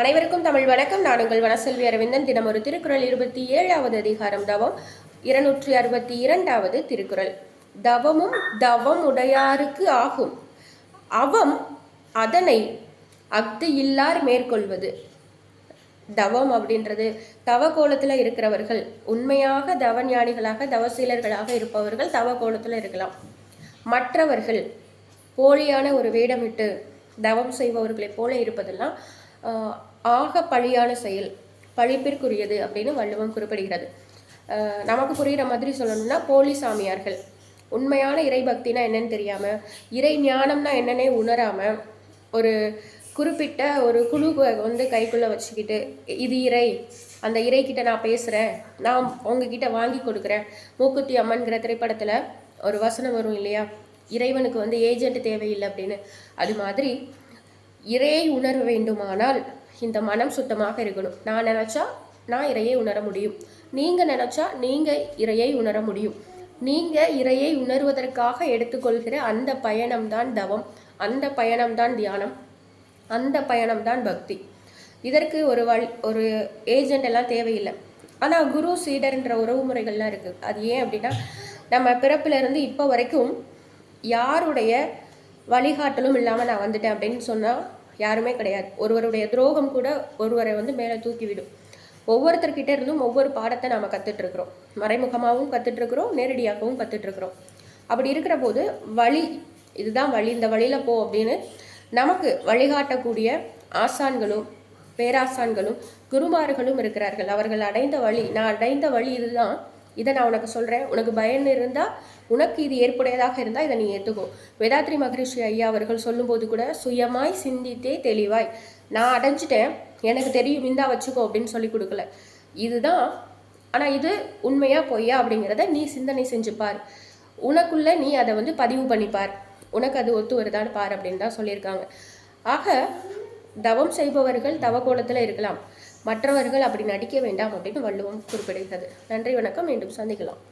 அனைவருக்கும் தமிழ் வணக்கம். நான் உங்கள் வனசெல்வி அரவிந்தன். தினம் ஒரு திருக்குறள் இருபத்தி ஏழாவது அதிகாரம் தவம். இருநூற்றி அறுபத்தி இரண்டாவது திருக்குறள். தவமும் தவம் உடையாருக்கு ஆகும். அவம் அதனை அஃது இல்லார் மேற்கொள்வது. தவம் அப்படின்றது தவ கோலத்தில் இருக்கிறவர்கள் உண்மையாக தவஞானிகளாக தவசீலர்களாக இருப்பவர்கள் தவ கோலத்தில் இருக்கலாம். மற்றவர்கள் போலியான ஒரு வேடமிட்டு தவம் செய்பவர்களைப் போல இருப்பதெல்லாம் ஆக பழியான செயல் பழிப்பிற்குரியது அப்படின்னு வள்ளுவம் குறிப்பிடுகிறது. நமக்கு புரிகிற மாதிரி சொல்லணும்னா போலி சாமியார்கள். உண்மையான இறை பக்தினா என்னன்னு தெரியாமல் இறை ஞானம்னா என்னன்னே உணராமல் ஒரு குறிப்பிட்ட ஒரு குழுவை வந்து கைக்குள்ளே வச்சுக்கிட்டு இது இறை அந்த இறைக்கிட்ட நான் பேசுகிறேன் நான் உங்ககிட்ட வாங்கி கொடுக்குறேன் மூக்குத்தி அம்மன்கிற திரைப்படத்தில் ஒரு வசனம் வரும் இல்லையா? இறைவனுக்கு வந்து ஏஜென்ட் தேவையில்லை அப்படின்னு. அது மாதிரி இறையை உணர வேண்டுமானால் இந்த மனம் சுத்தமாக இருக்கணும். நான் நினச்சா நான் இறையை உணர முடியும். நீங்கள் நினச்சா நீங்கள் இறையை உணர முடியும். நீங்கள் இறையை உணர்வதற்காக எடுத்துக்கொள்கிற அந்த பயணம்தான் தவம். அந்த பயணம்தான் தியானம். அந்த பயணம்தான் பக்தி. இதற்கு ஒரு வழி ஒரு ஏஜென்ட் எல்லாம் தேவையில்லை. ஆனால் குரு சீடர்ன்ற உறவு முறைகள்லாம் இருக்குது அது ஏன் அப்படின்னா நம்ம பிறப்பிலிருந்து இப்போ வரைக்கும் யாருடைய வழிகாட்டலும் இல்லாமல் நான் வந்துட்டேன் அப்படின்னு சொன்னால் யாருமே கிடையாது. ஒருவருடைய துரோகம் கூட ஒருவரை வந்து மேலே தூக்கிவிடும். ஒவ்வொருத்தர்கிட்ட இருந்தும் ஒவ்வொரு பாடத்தை நாம் கற்றுட்ருக்குறோம் மறைமுகமாகவும் கற்றுட்ருக்குறோம் நேரடியாகவும் கற்றுட்ருக்குறோம் அப்படி இருக்கிற போது வழி இதுதான் வழி இந்த வழியில் போ அப்படின்னு நமக்கு வழிகாட்டக்கூடிய ஆசான்களும் பேராசான்களும் குருமார்களும் இருக்கிறார்கள். அவர்கள் அடைந்த வழி நான் அடைந்த வழி இதுதான். இதை நான் உனக்கு சொல்கிறேன் உனக்கு பயன் இருந்தால் உனக்கு இது ஏற்புடையதாக இருந்தால் இதை நீ ஏற்றுக்கோ வேதாத்ரி மகரிஷி ஐயா அவர்கள் சொல்லும்போது கூட சுயமாய் சிந்தித்தே தெளிவாய். நான் அடைஞ்சிட்டேன். எனக்கு தெரியும் இந்தா வச்சுக்கோ அப்படின்னு சொல்லி கொடுக்கல. இதுதான் ஆனால் இது உண்மையா பொய்யா அப்படிங்கிறத நீ சிந்தனை செஞ்சு பார். உனக்குள்ள நீ அதை வந்து பதிவு பண்ணிப்பார் உனக்கு அது ஒத்து வருதான்னு பார் அப்படின்னு தான் சொல்லியிருக்காங்க. ஆக தவம் செய்பவர்கள் தவக்கோலத்தில் இருக்கலாம். மற்றவர்கள் அப்படி நடிக்க வேண்டாம் அப்படின்னு வள்ளுவம் குறிப்பிடுகிறது. நன்றி வணக்கம். மீண்டும் சந்திக்கலாம்.